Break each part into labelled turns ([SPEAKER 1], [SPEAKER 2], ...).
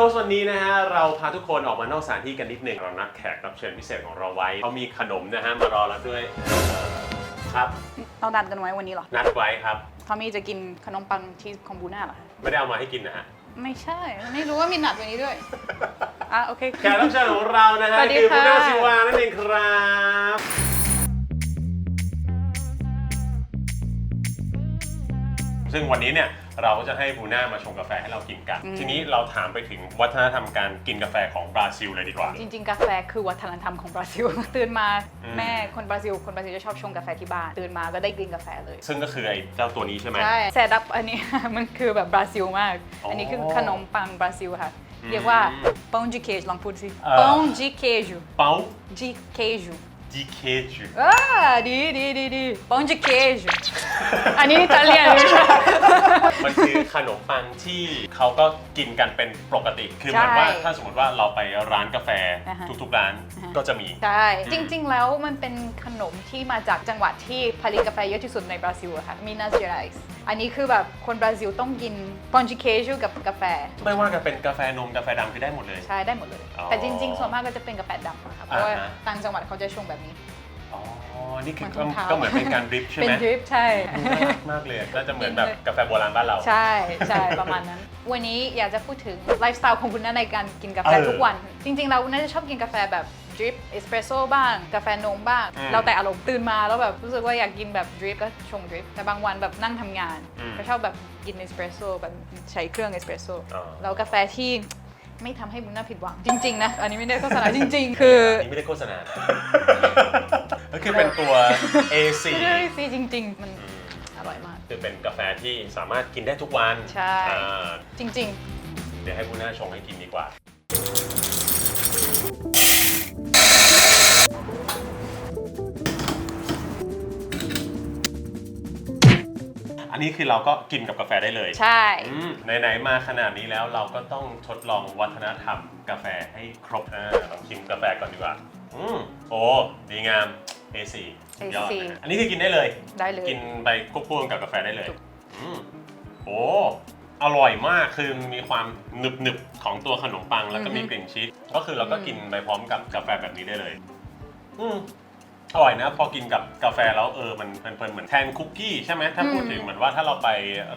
[SPEAKER 1] อร์โดสวันนี้นะฮะเราพาทุกคนออกมานอกสถานที่กันนิดหนึ่งเรานัดแขกรับเชิญพิเศษของเราไว้เขามีขนมนะฮะมารอเราด้วยเอ่อครับ
[SPEAKER 2] เรานัดกันไว้วันนี้เหรอ
[SPEAKER 1] นัดไว้ครับ
[SPEAKER 2] ทอมมี่จะกินขนมปังที่คอมบูน่าเหรอ
[SPEAKER 1] ไม่ได้เอามาให้กินนะฮะ
[SPEAKER 2] ไม่ใช่ ไม่รู้ว่ามีนัดวันนี้ด้วย อะ โอเค
[SPEAKER 1] แขกรับเชิญของเรานะฮะ
[SPEAKER 2] สวัสดี
[SPEAKER 1] คือคุณ
[SPEAKER 2] ค่ะ
[SPEAKER 1] นาซิวานั่นเองครับซึ่งวันนี้เนี่ย เราก็จะให้บูน่ามาชงกาแฟให้เรากินกันทีนี้เราถามไปถึงวัฒนธรรมการกินกาแฟของบราซิลเลยดีกว่า
[SPEAKER 2] จริง ๆ กาแฟคือวัฒนธรรมของบราซิล ตื่นมา
[SPEAKER 1] อืม
[SPEAKER 2] แม่คนบราซิล คนบราซิลจะชอบชงกาแฟที่บ้าน ตื่นมาก็ได้กินกาแฟเลย
[SPEAKER 1] ซึ่งก็คือไอ้เจ้าตัวนี้ใช่ไหม
[SPEAKER 2] ใช่แซดับอันนี้ มันคือแบบบราซิลมาก
[SPEAKER 1] อ๋ออั
[SPEAKER 2] อันนี้คือขนมปังบราซิลค่ะ
[SPEAKER 1] อืม
[SPEAKER 2] เรียกว่า pão de queijo ลองพูดสิ
[SPEAKER 1] เอ่อ
[SPEAKER 2] pão de queijo
[SPEAKER 1] เป้า
[SPEAKER 2] de queijo
[SPEAKER 1] ดีเคจู
[SPEAKER 2] อ่าดีดีดีดี pão de queijo อันนี้อิตาเลียนไม่ใช่
[SPEAKER 1] มันคือขนมปังที่เขาก็กินกันเป็นปกติ คือเหมือนว่า
[SPEAKER 2] ใช่
[SPEAKER 1] ถ้าสมมติว่าเราไปร้านกาแฟ
[SPEAKER 2] อ่าฮะ
[SPEAKER 1] ทุกๆร้าน
[SPEAKER 2] อ่าฮะ
[SPEAKER 1] ก็จะมี
[SPEAKER 2] ใช่จริง ๆ แล้วมันเป็นขนมที่มาจากจังหวัดที่ผลิตกาแฟเยอะที่สุดในบราซิลอะค่ะมินาสเจไรส์อันนี้คือแบบคนบราซิลต้องกินปอนจิเคชูกับกาแฟ
[SPEAKER 1] ไม่ว่าจะเป็นกาแฟนมกาแฟดำคือได้หมดเลย
[SPEAKER 2] ใช่ได้หมดเลย
[SPEAKER 1] อ๋อ
[SPEAKER 2] แต่จริง ๆ ส่วนมากก็จะเป็นกาแฟดำอะค่ะเพราะว่า
[SPEAKER 1] อ่าฮะ
[SPEAKER 2] ต่างจังหวัดเขาจะชงแบบนี้
[SPEAKER 1] อ๋อ นี่คือ
[SPEAKER 2] เหมื
[SPEAKER 1] ก็
[SPEAKER 2] อนถุงเท้า
[SPEAKER 1] ก็เหมือนเป็นการดริปใช่
[SPEAKER 2] เป็
[SPEAKER 1] ไห
[SPEAKER 2] น
[SPEAKER 1] ม
[SPEAKER 2] ดริปใช่
[SPEAKER 1] น่ารักมากเลยน่าจะเหมือนแบบกาแฟโบราณบ้านเรา
[SPEAKER 2] ใช่ใช่ประมาณนั้น วันนี้อยากจะพูดถึงไลฟ์สไตล์ของคุณน้าในการกินกาแฟ
[SPEAKER 1] เออ
[SPEAKER 2] ทุกวัน จริง ๆ เราน่าจะชอบกินกาแฟแบบ ดริปเอสเปรสโซ่บ้าง กาแฟนมบ้าง
[SPEAKER 1] อืม
[SPEAKER 2] เราแต่อารมณ์ตื่นมาแล้วแบบรู้สึกว่าอยากกินแบบดริปก็ชงดริปแต่บางวันแบบนั่งทำงาน
[SPEAKER 1] อืม
[SPEAKER 2] ก็ชอบแบบกินเอสเปรสโซ่แบบใช้เครื่องเอสเปรสโซ่
[SPEAKER 1] อ๋อ
[SPEAKER 2] แล้วกาแฟที่ไม่ทำให้บุญน่าผิดหวัง จริง ๆ นะ อันนี้ไม่ได้โฆษณาจริง ๆ คือ
[SPEAKER 1] อันนี้ไม่ได้โฆษณาก็คือเป็นตัว A4
[SPEAKER 2] ไม่ได้ซีจริง ๆ มัน
[SPEAKER 1] อืม
[SPEAKER 2] อร่อยมาก
[SPEAKER 1] คือเป็นกาแฟที่สามารถกินได้ทุกวัน
[SPEAKER 2] ใช่
[SPEAKER 1] อ่า
[SPEAKER 2] จริง
[SPEAKER 1] เดี๋ยวให้คุณหน้าชงให้กินดีกว่า นนี้คือเราก็กินกับกาแฟได้เลย
[SPEAKER 2] ๆใช่
[SPEAKER 1] อืมไหนๆมาขนาดนี้แล้วเราก็ต้องทดลองวัฒนธรรมกาแฟให้ครบอ่าลองชิมกาแฟก่อนดีกว่า อืมโอ้ดีงาม A4 สุดยอด
[SPEAKER 2] A4
[SPEAKER 1] นะอันนี้คือกินได้เลย
[SPEAKER 2] ได้เลย
[SPEAKER 1] กินไปควบคู่กับกาแฟได้เลย
[SPEAKER 2] ถูก
[SPEAKER 1] อืมโอ้ อร่อยมาก คือมีความหนึบหนึบๆของตัวขนมปังแล้วก็มีกลิ่นชีส ก็คือเราก็กินไปพร้อมกับกาแฟแบบนี้ได้เลย อืม อร่อยนะ พอกินกับกาแฟแล้วเออมันมันเป็นเหมือนแทนคุกกี้ใช่ไหมถ้าพูดถึงเหมือนว่าถ้าเราไป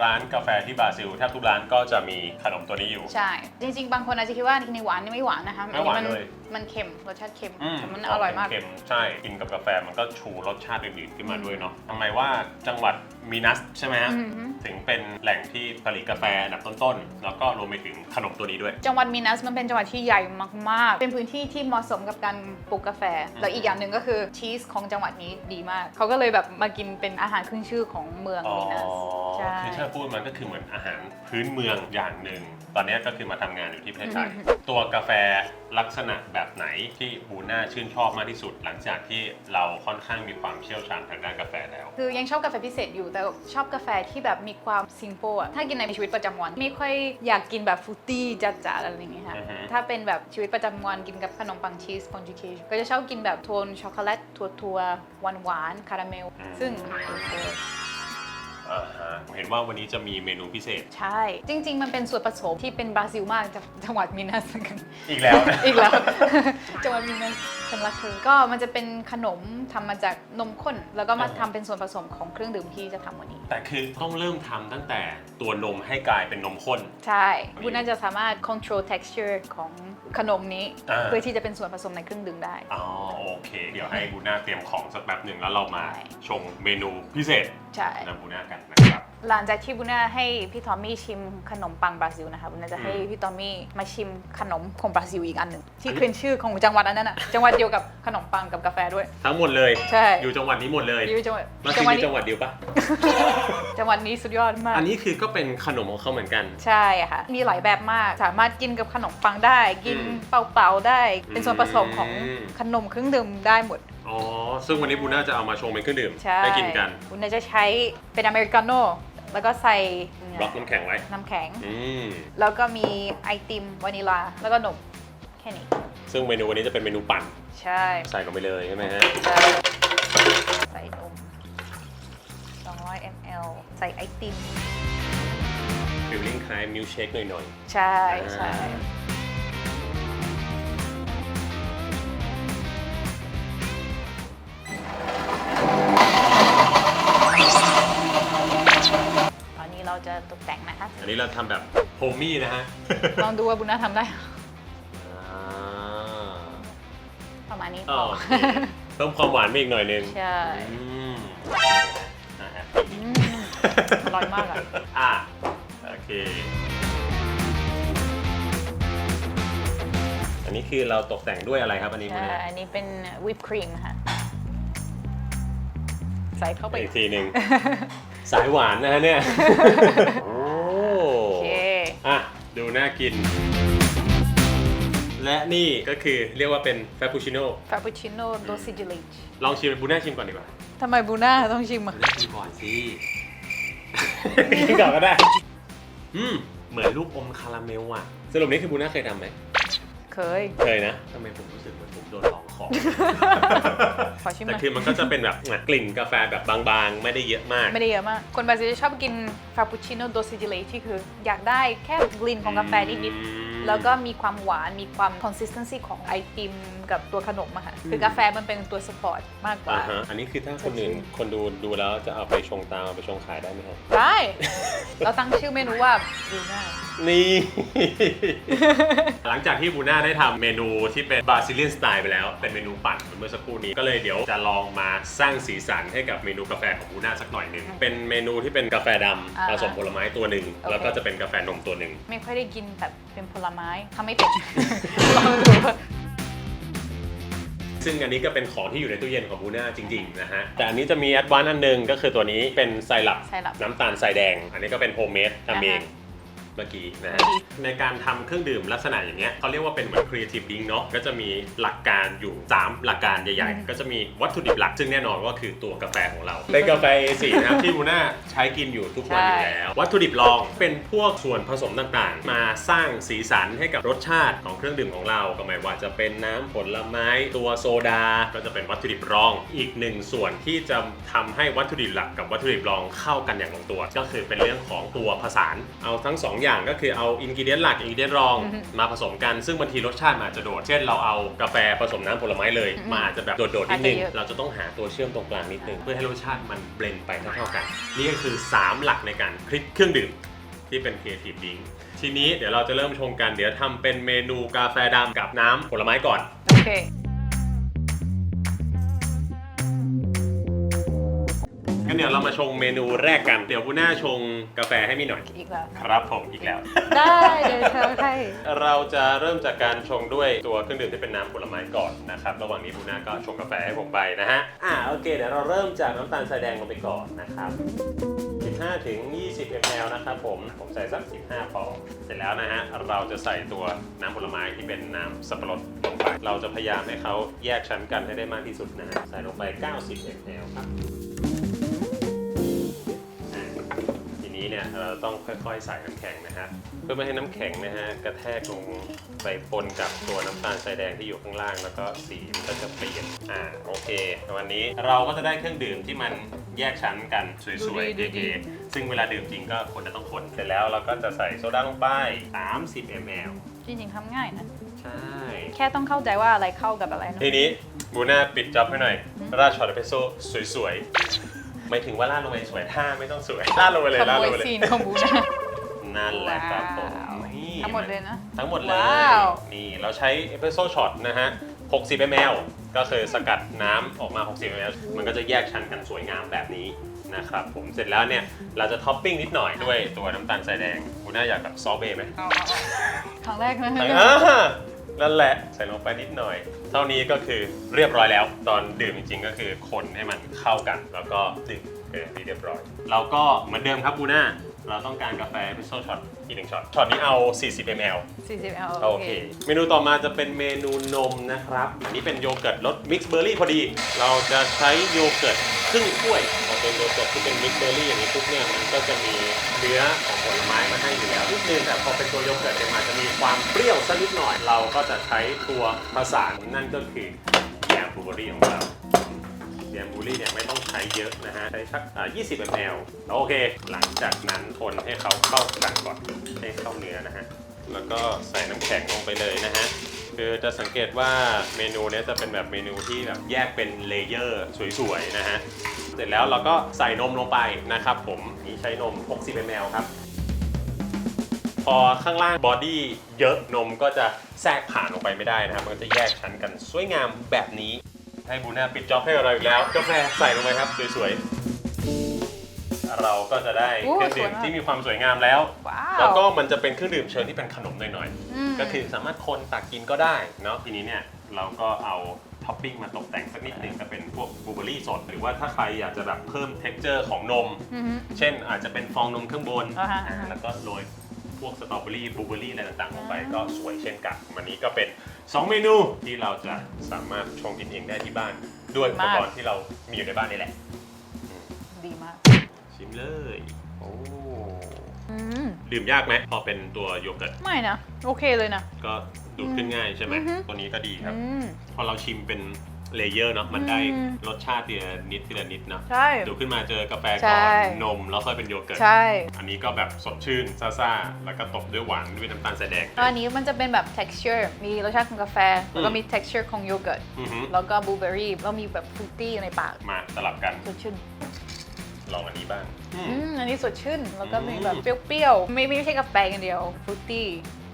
[SPEAKER 1] ร้านกาแฟที่บราซิลแทบทุกร้านก็จะมีขนมตัวนี้อยู่
[SPEAKER 2] ใช่ จริง ๆ บางคนอาจจะคิดว่านี่หวานนี่ไม่หวานนะคะ
[SPEAKER 1] ไม่หวาน
[SPEAKER 2] อั
[SPEAKER 1] เลย
[SPEAKER 2] มันเค็มรสชาติเค็ม
[SPEAKER 1] อืม
[SPEAKER 2] แต่มันอร่อยมาก
[SPEAKER 1] เค็มๆใช่ กินกับกาแฟมันก็ชูรสชาติอื่นๆขึ้นมาด้วยเนาะทำไมว่าจังหวัดมีนัสใช่ไหมฮะ
[SPEAKER 2] อือฮึ
[SPEAKER 1] ถึงเป็นแหล่งที่ผลิตกาแฟอันดับต้นๆ แล้วก็รวมไปถึงขนมตัวนี้ด้วย
[SPEAKER 2] จังหวัดมินัสมันเป็นจังหวัดที่ใหญ่มากๆ เป็นพื้นที่ที่เหมาะสมกับการปลูกกาแฟ แล้วอีกอย่างหนึ่งก็คือชีสของจังหวัดนี้ดีมาก เขาก็เลยแบบมากินเป็นอาหารขึ้นชื่อของเมือง
[SPEAKER 1] อ๋อ
[SPEAKER 2] มินัส ใช่
[SPEAKER 1] คือถ้าพูดมันก็คือเหมือนอาหารพื้นเมืองอย่างหนึ่ง ตอนนี้ก็คือมาทำงานอยู่ที่ประเทศไทย ตัวกาแฟลักษณะแบบไหนที่บูน่าชื่นชอบมากที่สุด หลังจากที่เราค่อนข้างมีความเชี่ยวชาญทางด้านกาแฟแล้ว
[SPEAKER 2] คือยังชอบกาแฟพิเศษอยู่แต่ชอบกาแฟที่แบบมีความซิม p ป e อะถ้ากินในชีวิตประจำวัน ไม่ค่อยอยากกินแบบฟรุตตี้จัดๆอะไรอย่างเงี้ยค่ะ
[SPEAKER 1] อือฮึ
[SPEAKER 2] ถ้าเป็นแบบชีวิตประจำวันกินกับขนมปังชีสปอนจิเคชก็จะชอบกินแบบโทนช็อกโกแลตถั่วๆหวานๆคาราเมล ซึ่ง
[SPEAKER 1] อ่าฮะเห็นว่าวันนี้จะมีเมนูพิเศษ
[SPEAKER 2] ใช่ จริง ๆ มันเป็นส่วนผสมที่เป็นบราซิลมากจากจังหวัดมินัสกัน
[SPEAKER 1] อีกแล้วนะ
[SPEAKER 2] อีกแล้ว จังหวัดมินัสฉันรักเธอก็มันจะเป็นขนมทำมาจากนมข้น แล้วก็มา
[SPEAKER 1] อ่า
[SPEAKER 2] ทำเป็นส่วนผสมของเครื่องดื่มที่จะทำวันนี้
[SPEAKER 1] แต่คือต้องเริ่มทำตั้งแต่ตัวนมให้กลายเป็นนมข้น
[SPEAKER 2] ใช่บุญน่าจะสามารถ control texture ของ ขนมนี้
[SPEAKER 1] อ่า
[SPEAKER 2] เพื่อที่จะเป็นส่วนผสมในเครื่องดื่มได้
[SPEAKER 1] อ๋อโอเค เดี๋ยวให้บูน่าเตรียมของสักแป๊บหนึ่งแล้วเรามา
[SPEAKER 2] ใช่
[SPEAKER 1] ชงเมนูพิเศษ
[SPEAKER 2] ใช่
[SPEAKER 1] นำบูน่ากันนะครับ
[SPEAKER 2] หลังจากที่บุญน่าให้พี่ทอมมี่ชิมขนมปังบราซิลนะคะบุญน่าจะให้
[SPEAKER 1] อืม
[SPEAKER 2] พี่ทอมมี่มาชิมขนมของบราซิลอีกอันหนึ่งที่ขึ้นชื่อของจังหวัดอันนั้นอะจังหวัดเดียวกับขนมปังกับกาแฟด้วย
[SPEAKER 1] ทั้งหมดเลย
[SPEAKER 2] ใช่
[SPEAKER 1] อยู่จังหวัดนี้หมดเลย
[SPEAKER 2] อยู่จังหวัด
[SPEAKER 1] มา
[SPEAKER 2] จั
[SPEAKER 1] ที่
[SPEAKER 2] งหวัด
[SPEAKER 1] นี่
[SPEAKER 2] นี้
[SPEAKER 1] จังหวัดเดียวปะ
[SPEAKER 2] จังหวัดนี้สุดยอดมาก
[SPEAKER 1] อันนี้คือก็เป็นขนมของเขาเหมือนกัน
[SPEAKER 2] ใช่ค่ะ มีหลายแบบมากสามารถกินกับขนมปังได้ กิน
[SPEAKER 1] อืม
[SPEAKER 2] เปล่าๆได้ เป็นส่วนผสมของ
[SPEAKER 1] อืม
[SPEAKER 2] ขนมเครื่องดื่มได้หมด
[SPEAKER 1] อ๋อซึ่งวันนี้บูน่าจะเอามาชงเป็นเครื่องดื่ม
[SPEAKER 2] ใช่
[SPEAKER 1] ได้กินกัน
[SPEAKER 2] คุณน่าจะใช้เป็นอเมริกาโน่ แล้วก็ใส่
[SPEAKER 1] บล็อกน้ำแข็งไว้
[SPEAKER 2] น้ำแข็ง
[SPEAKER 1] อืม
[SPEAKER 2] แล้วก็มีไอติมวานิลา แล้วก็นมแค่นี้
[SPEAKER 1] ซึ่งเมนูวันนี้จะเป็นเมนูปั่น
[SPEAKER 2] ใช่
[SPEAKER 1] ใส่ลงไปเลยใช่ไหมฮะ
[SPEAKER 2] ใช่ใส่นม 200 ml ใส่ไอติม
[SPEAKER 1] โอเคฟิลลิ่งคล้ายมิลเชคหน่อย
[SPEAKER 2] ใช่ใช่ต นะคะ
[SPEAKER 1] ๆอันนี้เราทำแบบโฮมี่นะฮะ
[SPEAKER 2] ลองดูว่าบุญนาทำได้
[SPEAKER 1] อ่า
[SPEAKER 2] ประมาณนี้พ
[SPEAKER 1] อ๋อ
[SPEAKER 2] อ
[SPEAKER 1] โอเคเพิ่มความหวานไปอีกหน่อยนึง
[SPEAKER 2] ใช่
[SPEAKER 1] อืมอะแอบ
[SPEAKER 2] อืม อร่อยมากอะ
[SPEAKER 1] อะ โอเค อันนี้คือเราตกแต่งด้วยอะไรครับอันนี้คุณ
[SPEAKER 2] ใช่
[SPEAKER 1] แม่
[SPEAKER 2] อันนี้เป็นวิปครีมค่ะ ใส่เข้าไป
[SPEAKER 1] อีกทีหนึ่ง สายหวานนะฮะเนี่ยโอ้
[SPEAKER 2] โอเค
[SPEAKER 1] อะ ดูน่ากิน และนี่ก็คือเรียกว่าเป็นฟ a ปูชิโน่
[SPEAKER 2] ฟาปูชิโน่โดซิจิลิช
[SPEAKER 1] ลองชิมบูน่าชิมก่อนดีกว่า
[SPEAKER 2] ทำไมบูน่าต้องชิมอะ
[SPEAKER 1] บูน่าชิมก่อนสิกินก่อนก็ได้ อืม เหมือนลูกอมคาราเมลอะ สรุปนี้คือบูน่าเคยทำไหม
[SPEAKER 2] เคย
[SPEAKER 1] เคยนะทำไมผมรู้สึกเหมือนผมโดนหลอกของ
[SPEAKER 2] ขอชิมห
[SPEAKER 1] แต่
[SPEAKER 2] น่อย
[SPEAKER 1] คือมันก็จะเป็นแบบกลิ่นกาแฟแบบบางๆ ไม่ได้เยอะมาก
[SPEAKER 2] ไม่ได้เยอะมาก คนบราซิลจะชอบกินฟาปูชิโน่โดซิจิลิชที่คือ อยากได้แค่กลิ่นของกาแฟนิด
[SPEAKER 1] อืม
[SPEAKER 2] ๆ แล้วก็มีความหวานมีความ consistency ของไอติมกับตัวขนมอะค่ะคือกาแฟมันเป็นตัว support มากกว่า
[SPEAKER 1] อ่าฮะอันนี้คือถ้าคนอื่นคนดูดูแล้วจะเอาไปชงตามเอาไปชงขายได้ไหมครับ
[SPEAKER 2] ได้ เราตั้งชื่อเมนูว่าบูน่า
[SPEAKER 1] นี่ หลังจากที่บูน่าได้ทำเมนูที่เป็นบราซิเลียนสไตล์ไปแล้ว เป็นเมนูปั่นเหมือนเมื่อสักครู่นี้ ก็เลยเดี๋ยวจะลองมาสร้างสีสันให้กับเมนูกาแฟของบูน่าสักหน่อยหนึ่ง เป็นเมนูที่เป็นกาแฟด
[SPEAKER 2] อ่าำ
[SPEAKER 1] ผสมผลไม้ตัวหนึ่ง
[SPEAKER 2] โอเค
[SPEAKER 1] แล้วก็จะเป็นกาแฟนมตัวหนึ่ง
[SPEAKER 2] ไม่ค่อยได้กินแบบเป็นผลไม้ทำไม่เป็น ลองดูว่า
[SPEAKER 1] ซึ่งอันนี้ก็เป็นของที่อยู่ในตู้เย็นของบูน่าจริงๆนะฮะ แต่อันนี้จะมีแอดวานซ์อันหนึ่งก็คือตัวนี้เป็นไซรัป
[SPEAKER 2] ไซรัป
[SPEAKER 1] น้ำตาลทรายแดง อันนี้ก็เป็นโฮมเมดทำเอง
[SPEAKER 2] อ่าฮะ
[SPEAKER 1] เมื่อกี้นะฮะ
[SPEAKER 2] เมื่อกี้
[SPEAKER 1] ในการทำเครื่องดื่มลักษณะอย่างเงี้ยเขาเรียกว่าเป็นเหมือน creative drink เนาะก็จะมีหลักการอยู่ 3 หลักการใหญ่
[SPEAKER 2] อืม
[SPEAKER 1] ๆก็จะมีวัตถุดิบหลักซึ่งแน่นอนว่าคือตัวกาแฟของเราเป็นกาแฟ A4 นะครับที่บูน่าใช้กินอยู่ทุกวันอยู่แล้ว วัตถุดิบรองเป็นพวกส่วนผสมต่างๆ มาสร้างสีสันให้กับรสชาติของเครื่องดื่มของเราก็ไม่ว่าจะเป็นน้ำผลไม้ตัวโซดา ก็จะเป็นวัตถุดิบรอง อีกหนึ่งส่วนที่จะทำให้วัตถุดิบหลักกับวัตถุดิบรองเข้ากันอย่างลงตัว ก็คือเป็นเรื่องของตัวผสานเอาทั้งสองอย่างก็คือเอาอินกิเดียนหลักอินกิเดียนรอง
[SPEAKER 2] อือฮึ
[SPEAKER 1] มาผสมกันซึ่งบางทีรสชาติมันอาจจะโดด เช่นเราเอากาแฟผสมน้ำผลไม้เลย
[SPEAKER 2] อือฮึ
[SPEAKER 1] มันอาจจะแบบโดดๆนิดนึง
[SPEAKER 2] อาจจะเยอะ
[SPEAKER 1] เราจะต้องหาตัวเชื่อมตรงกลางนิดนึงเพื่อให้รสชาติมันเบลนด์ไปเท่าๆกัน นี่ก็คือ3หลักในการคลิกเครื่องดื่มที่เป็น Creative Drink ทีนี้เดี๋ยวเราจะเริ่มชงกันเดี๋ยวทำเป็นเมนูกาแฟดำกับน้ำผลไม้ก่อน
[SPEAKER 2] โอเค
[SPEAKER 1] งั้นเดี๋ยวเรามาชงเมนูแรกกัน เดี๋ยวกูน่าชงกาแฟให้มีหน่อย
[SPEAKER 2] อีกแล้ว
[SPEAKER 1] ครับผมอีกแล้ว
[SPEAKER 2] ได้เดี๋ยวเธอให้
[SPEAKER 1] เราจะเริ่มจากการชงด้วยตัวเครื่องดื่มที่เป็นน้ำผลไม้ก่อนนะครับ ระหว่างนี้บูน่าก็ชงกาแฟให้ผมไปนะฮะ อ่าโอเค เดี๋ยวเราเริ่มจากน้ำตาลทรายแดงลงไปก่อนนะครับ 15 ถึง 20 ml นะครับผม ผมใส่สัก 15พอเสร็จแล้วนะฮะ เราจะใส่ตัวน้ำผลไม้ที่เป็นน้ำสับปะรดลงไป เราจะพยายามให้เขาแยกชั้นกันให้ได้มากที่สุดนะฮะ ใส่ลงไป 90 ml ครับ เนี่ยเราต้องค่อยๆใส่น้ำแข็งนะฮะเพื่อไม่ให้น้ำแข็งนะฮะกระแทกลงไปปนกับตัวน้ำตาลทรายแดงที่อยู่ข้างล่าง แล้วก็สีมันก็จะเปลี่ยนอ่าโอเค วันนี้เราก็จะได้เครื่องดื่มที่มันแยกชั้นกันสวยๆ
[SPEAKER 2] ดูดี
[SPEAKER 1] เก๋ๆซึ่งเวลาดื่มจริงก็ควรจะต้องคนเสร็จแล้วเราก็จะใส่โซดาลงไป 30 ml
[SPEAKER 2] จริงๆทำง่ายนะ
[SPEAKER 1] ใช่
[SPEAKER 2] แค่ต้องเข้าใจว่าอะไรเข้ากับอะไรเนอะ
[SPEAKER 1] ทีนี้บูน่าปิดจ็อบให้หน่อย ราดช็อตเอสเปรสโซ่สวยๆ ไม่ถึงว่าราดลงไปสวยท่าไม่ต้องสวยราดลงไปเลย
[SPEAKER 2] ข
[SPEAKER 1] ราด
[SPEAKER 2] โม
[SPEAKER 1] ลง
[SPEAKER 2] ย
[SPEAKER 1] ไปเลย
[SPEAKER 2] ซีนของบูน่า
[SPEAKER 1] นั่นแหละครับผม
[SPEAKER 2] ว้าว
[SPEAKER 1] นี่
[SPEAKER 2] ทั้งหมดเลยนะ
[SPEAKER 1] ทั้งหมดเลย
[SPEAKER 2] ว้าว
[SPEAKER 1] นี่เราใช้เอสเปรสโซ่ช็อตนะฮะ 60 ml ก็คือสกัดน้ำออกมา 60 ml มันก็จะแยกชั้นกันสวยงามแบบนี้นะครับผมเสร็จแล้วเนี่ย เราจะท็อปปิ้งนิดหน่อยด้วยตัวน้ำตาลทรายแดงคุณน่าอยากแบบซอสเบย์ไหม
[SPEAKER 2] เอาเอาเอาครั้งแรกนะ
[SPEAKER 1] อ่า นั่นแหละใส่ลงไปนิดหน่อย เท่านี้ก็คือเรียบร้อยแล้ว ตอนดื่มจริงๆก็คือคนให้มันเข้ากัน แล้วก็ดื่มเออที่เรียบร้อย เราก็เหมือนเดิมครับบูน่าเราต้องการกาแฟพิโซช็อตอีกหนึ่งช็อตช็อตนี้เอา 40 ml
[SPEAKER 2] 40 ml
[SPEAKER 1] โอเค เมนูต่อมาจะเป็นเมนูนมนะครับ อันนี้เป็นโยเกิร์ตรสมิกซ์เบอร์รี่พอดี เราจะใช้โยเกิร์ตครึ่งถ้วยพอเป็นโยเกิร์ตที่เป็นมิกซ์เบอร์รี่อย่างนี้ปุ๊บเนี่ยมันก็จะมีเนื้อของผลไม้มาให้อยู่แล้วนิดนึงแต่พอเป็นตัวโยเกิร์ตเนี่ยมันอาจจะมีความเปรี้ยวสักนิดหน่อย เราก็จะใช้ตัวผสานนั่นก็คือแยมบลูเบอรี่ของเราแยมบลูเบอรี่เนี่ยไม่ต้องใช้เยอะนะฮะ ใช้สักอ่า20 ml โอเค หลังจากนั้นคนให้เขาเข้ากันก่อนให้เข้าเนื้อนะฮะ แล้วก็ใส่น้ำแข็งลงไปเลยนะฮะคือจะสังเกตว่าเมนูนี้จะเป็นแบบเมนูที่แบบแยกเป็นเลเยอร์สวยๆนะฮะ เสร็จแล้วเราก็ใส่นมลงไปนะครับผม นี่ใช้นม 60 ml ครับ พอข้างล่างบอดี้เยอะนมก็จะแทรกผ่านลงไปไม่ได้นะครับ มันก็จะแยกชั้นกันสวยงามแบบนี้ ให้บูน่าปิดจ็อบให้เราอีกแล้ว กาแฟใส่ลงไปครับสวยๆ เราก็จะได้
[SPEAKER 2] โอ้
[SPEAKER 1] เครื่องดื่ม
[SPEAKER 2] สวยมาก
[SPEAKER 1] ที่มีความสวยงามแล้ว
[SPEAKER 2] ว้า
[SPEAKER 1] แล้ว
[SPEAKER 2] ว
[SPEAKER 1] ก็มันจะเป็นเครื่องดื่มเชิญที่เป็นขนมหน่อย
[SPEAKER 2] ม
[SPEAKER 1] ๆ ก็คือสามารถคนตักกินก็ได้เนาะทีนี้เนี่ยเราก็เอาท็อปปิ้งมาตกแต่งสักนิดหนึ่งก็เป็นพวกบลูเบอร์รี่สด หรือว่าถ้าใครอยากจะแบบเพิ่มเท็กเจอร์ของนม
[SPEAKER 2] อือฮึ
[SPEAKER 1] เช่นอาจจะเป็นฟองนมข้างบน
[SPEAKER 2] อ่าฮะ
[SPEAKER 1] อ่า
[SPEAKER 2] อ่าฮะ
[SPEAKER 1] แล้วก็โรยพ วกสตรอเบอรี่บลูเบอรี่อะไรต่างๆลงไปก็สวยเช่นกันวันนี้ก็เป็น 2 เมนูที่เราจะสามารถชงกินเองได้ที่บ้าน ด้วยอุปกรณ์ที่เรามีอยู่ในบ้านนี่แหละ
[SPEAKER 2] ดีมาก
[SPEAKER 1] ชิมเลย โอ้
[SPEAKER 2] อืม
[SPEAKER 1] ดื่มยากไหมพอเป็นตัวโยเกิร์ต
[SPEAKER 2] ไม่นะ โอเคเลยนะ
[SPEAKER 1] ก็ดูดขึ้นง่ายใช่ไหม
[SPEAKER 2] อือฮึ
[SPEAKER 1] ตัวนี้ก็ดีครับ
[SPEAKER 2] อืม
[SPEAKER 1] พอเราชิมเป็น เลเยอร์เนาะมันได้
[SPEAKER 2] อืม
[SPEAKER 1] รสชาติทีละนิดทีละนิดเนาะ
[SPEAKER 2] ใช่
[SPEAKER 1] ดูขึ้นมาเจอกาแฟ
[SPEAKER 2] ใช่
[SPEAKER 1] ก่อนนมแล้วค่อยเป็นโยเกิร์ต
[SPEAKER 2] ใช่
[SPEAKER 1] อันนี้ก็แบบสดชื่นซ่าๆ แล้วก็ตบด้วยหวานด้วยน้ำตาลทรายแดง
[SPEAKER 2] แล้วอันนี้มันจะเป็นแบบ texture มีรสชาติของกาแฟ แล้วก็
[SPEAKER 1] อืม
[SPEAKER 2] มี texture ของโยเกิร์ต
[SPEAKER 1] อือหือ
[SPEAKER 2] แล้วก็บลูเบอร์รี่แล้วมีแบบฟรุตตี้ในปาก
[SPEAKER 1] มาสลับกัน
[SPEAKER 2] สดชื่น
[SPEAKER 1] ลองอันนี้บ้าง
[SPEAKER 2] อืมอันนี้สดชื่น แล้วก็มี
[SPEAKER 1] อืม
[SPEAKER 2] แบบเปรี้ยวๆ ไม่ไม่ใช่กาแฟอย่างเดียวฟรุตตี้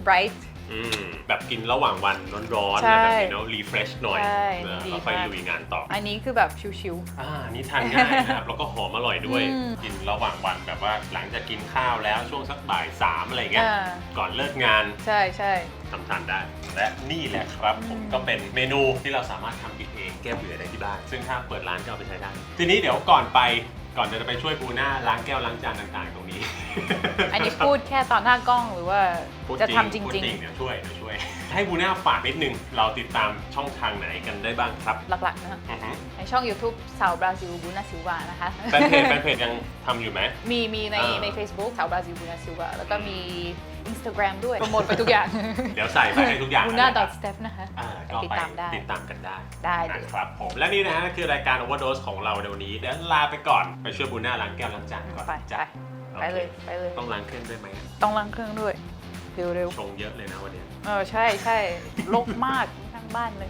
[SPEAKER 2] bright
[SPEAKER 1] อืมแบบกินระหว่างวันร้อนๆ
[SPEAKER 2] ใช่
[SPEAKER 1] แบบนี้เนาะรีเฟรชหน่อย
[SPEAKER 2] ใช่
[SPEAKER 1] เออ
[SPEAKER 2] ดี
[SPEAKER 1] แล้วค่อย
[SPEAKER 2] มาก
[SPEAKER 1] ลุยงานต่อ
[SPEAKER 2] อันนี้คือแบบชิว
[SPEAKER 1] อ่านี่ทานง่ายนะครับ แล้วก็หอมอร่อยด้วย
[SPEAKER 2] อืม
[SPEAKER 1] กินระหว่างวันแบบว่าหลังจากกินข้าวแล้วช่วงสักบ่ายสามอะไร
[SPEAKER 2] ๆ
[SPEAKER 1] เงี้ย
[SPEAKER 2] อ่า
[SPEAKER 1] ก่อนเลิกงาน
[SPEAKER 2] ใช่ใช่
[SPEAKER 1] ทำทานได้ และนี่แหละครับผม
[SPEAKER 2] อืม
[SPEAKER 1] ก็เป็นเมนูที่เราสามารถทำกินเองแก้เบื่อได้ที่บ้าน ซึ่งถ้าเปิดร้านก็เอาไปใช้ได้ ทีนี้เดี๋ยวก่อนไป ก่อนจะไปช่วยปูหน้าล้างแก้วล้างจานต่างๆ ตรงนี้
[SPEAKER 2] อันนี้พูดแค่ตอนหน้ากล้องหรือว่า
[SPEAKER 1] พูด
[SPEAKER 2] จะทำจ
[SPEAKER 1] พูด
[SPEAKER 2] ริง
[SPEAKER 1] เดี๋ยวช่วยเดี๋ยวช่วย ให้บูน่าฝากนิดนึง เราติดตามช่องทางไหนกันได้บ้างครับ
[SPEAKER 2] ๆ หลักๆนะ
[SPEAKER 1] อือฮึ
[SPEAKER 2] ในช่อง YouTube สาวบราซิลบูนาซิลวานะคะ
[SPEAKER 1] แฟนเพจแฟนเพจยังทำอยู่ไหม
[SPEAKER 2] มีมีใน
[SPEAKER 1] อ่า
[SPEAKER 2] ใน Facebook สาวบราซิลบูนาซิลวาแล้วก็มี Instagram ด้วยโปรโมทไปทุกอย่าง
[SPEAKER 1] เดี๋ยวใส่ไปให้ทุกอย่าง
[SPEAKER 2] บู
[SPEAKER 1] นะ
[SPEAKER 2] น่า
[SPEAKER 1] ค
[SPEAKER 2] ด
[SPEAKER 1] รั
[SPEAKER 2] อบทสเตฟนะคะ
[SPEAKER 1] อ่า
[SPEAKER 2] ไป
[SPEAKER 1] ก็
[SPEAKER 2] ติด
[SPEAKER 1] ไป
[SPEAKER 2] ตามได้
[SPEAKER 1] ติดตามกันได้
[SPEAKER 2] ได้เลย
[SPEAKER 1] นะครับผมและนี่นะฮะคือรายการ Overdose ของเราในวันนี้เดี๋ยวลาไปก่อนไปช่วยบูน่าล้างแก้วล้างจานก่อน
[SPEAKER 2] ไป
[SPEAKER 1] จ้ะ
[SPEAKER 2] ไปเลย
[SPEAKER 1] โอค
[SPEAKER 2] ไปเลย
[SPEAKER 1] ต้องล้างเครื่องด้วยไหม
[SPEAKER 2] ต้องล้างเครื่องด้วย เร็ว
[SPEAKER 1] ชงเยอะเลยนะวันนี้
[SPEAKER 2] ๆเออใช่ใช่ลกมากทั้งบ้านเลย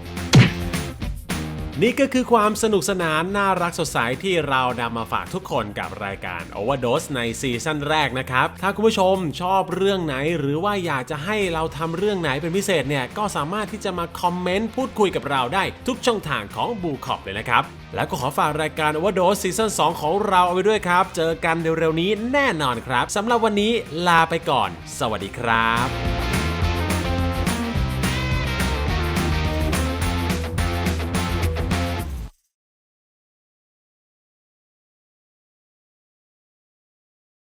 [SPEAKER 3] นี่ก็คือความสนุกสนานน่ารักสดใสที่เรานำมาฝากทุกคนกับรายการ Overdose ในซีซั่นแรกนะครับ ถ้าคุณผู้ชมชอบเรื่องไหน หรือว่าอยากจะให้เราทำเรื่องไหนเป็นพิเศษเนี่ย ก็สามารถที่จะมาคอมเมนต์พูดคุยกับเราได้ทุกช่องทางของบูคอบเลยนะครับ แล้วก็ขอฝากรายการ Overdose ซีซั่น2ของเราเอาไว้ด้วยครับ เจอกันเร็วๆนี้แน่นอนครับสำหรับวันนี้ลาไปก่อน สวัสดีครับ